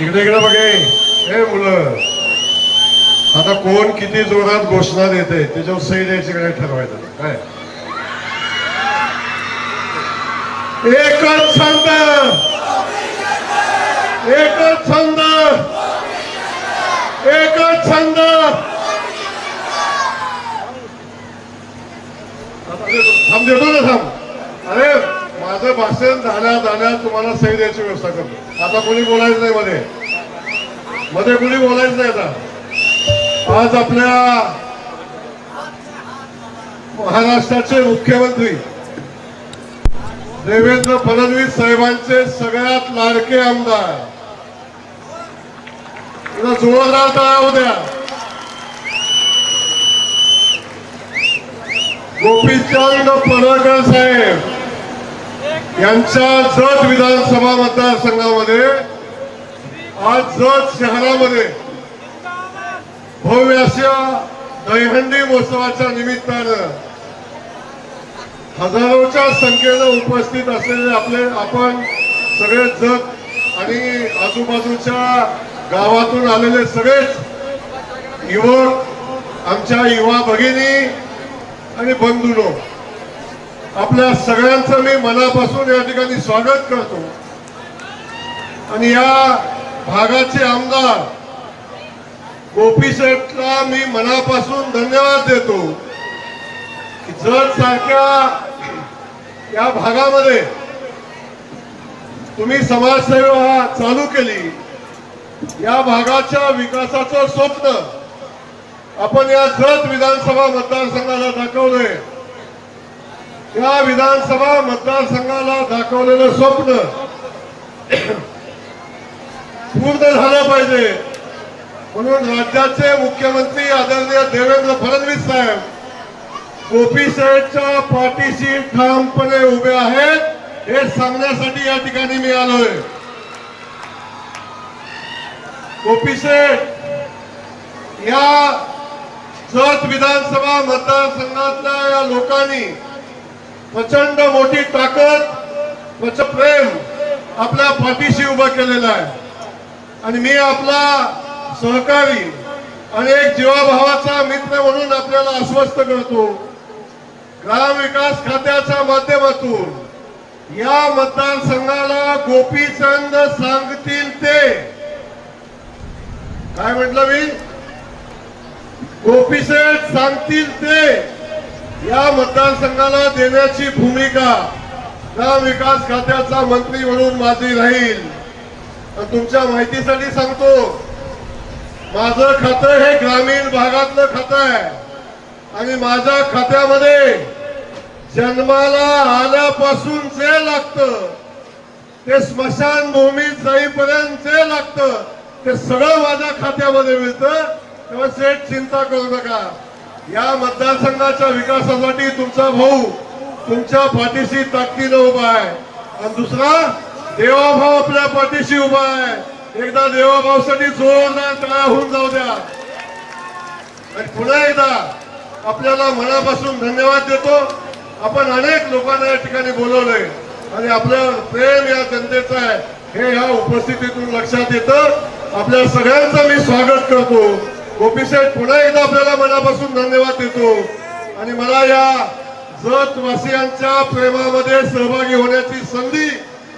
इकडे इकडे बघे. हे मुलं. आता कोण किती जोरात घोषणा देते त्याच्यावर सही द्यायची काय ठरवायचं? काय? एकच छंद. एकच छंद. एकच छंद. थांब देतो ना थांब. माझं भाषण झाल्या झाल्या तुम्हाला सही द्यायची व्यवस्था करतो. आता कोणी बोलायचं नाही मध्ये. मध्ये कोणी बोलायचं नाही आता. आज आपल्या महाराष्ट्राचे मुख्यमंत्री देवेंद्र फडणवीस साहेबांचे सगळ्यात लाडके आमदार. तुला जोरदार टाळा होत्या. गोपीचंद पडळकर साहेब. यांच्या जत विधानसभा मतदारसंघामध्ये आज जत शहरामध्ये भव्य अशा दहीहंडी महोत्सवाच्या निमित्तानं हजारोच्या संख्येनं उपस्थित असलेले आपले आपण सगळे जग आणि आजूबाजूच्या गावातून आलेले सगळेच युवक आमच्या युवा भगिनी आणि बंधूनो आपल्या सगळ्यांचं मी मनापासून या ठिकाणी स्वागत करतो. आणि या भागाचे आमदार गोपी शेठला मी मनापासून धन्यवाद देतो. जर सारख्या या भागामध्ये तुम्ही समाजसेवा चालू केली या भागाच्या विकासाचं स्वप्न आपण या जत विधानसभा मतदारसंघाला दाखवलंय. या विधानसभा मतदारसंघाला दाखवलेलं स्वप्न पूर्ण झालं पाहिजे. म्हणून राज्याचे मुख्यमंत्री आदरणीय देवेंद्र फडणवीस साहेब गोपी साहेबच्या पाठीशी ठामपणे उभे आहेत हे सांगण्यासाठी या ठिकाणी मी आलोय. गोपी या जत विधानसभा मतदारसंघातल्या या लोकांनी प्रचंड मोठी ताकद प्रचंड प्रेम आपल्या पाठीशी उभं केलेलं आहे. आणि मी आपला सहकारी आणि एक जीवाभावाचा मित्र म्हणून आपल्याला आश्वस्त करतो. ग्रामविकास खात्याच्या माध्यमातून या मतदारसंघाला गोपीचंद सांगतील ते. काय म्हटलं मी? गोपीचंद सांगतील ते. या मतदारसंघाला देण्याची भूमिका ग्रामविकास खात्याचा मंत्री म्हणून माझी राहील. तुमच्या माहितीसाठी सांगतो माझं खातं हे ग्रामीण भागातलं खातं आहे. आणि माझ्या खात्यामध्ये जन्माला आल्यापासून जे लागतं ते स्मशानभूमीत जाईपर्यंत जे लागतं ते सगळं माझ्या खात्यामध्ये मिळतं. तेव्हा सेठ चिंता करू नका. या मतदारसंघाच्या विकासासाठी तुमचा भाऊ तुमच्या पाठीशी ताकदीनं उभा आहे. आणि दुसरा देवाभाव आपल्या पाठीशी उभा आहे. एकदा देवाभाऊसाठी जोरदार टाळा होऊन जाऊ द्या. आणि पुन्हा एकदा आपल्याला मनापासून धन्यवाद देतो. आपण अनेक लोकांना या ठिकाणी बोलवलंय. आणि आपलं प्रेम या जनतेचं आहे. हे ह्या उपस्थितीतून लक्षात येतं. आपल्या सगळ्यांचं मी स्वागत करतो. गोपीसाहेब पुन्हा एकदा आपल्याला मनापासून धन्यवाद देतो. आणि मला या जतवासियांच्या प्रेमामध्ये सहभागी होण्याची संधी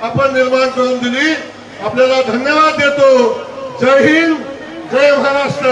आपण निर्माण करून दिली. आपल्याला धन्यवाद देतो. जय हिंद जय महाराष्ट्र.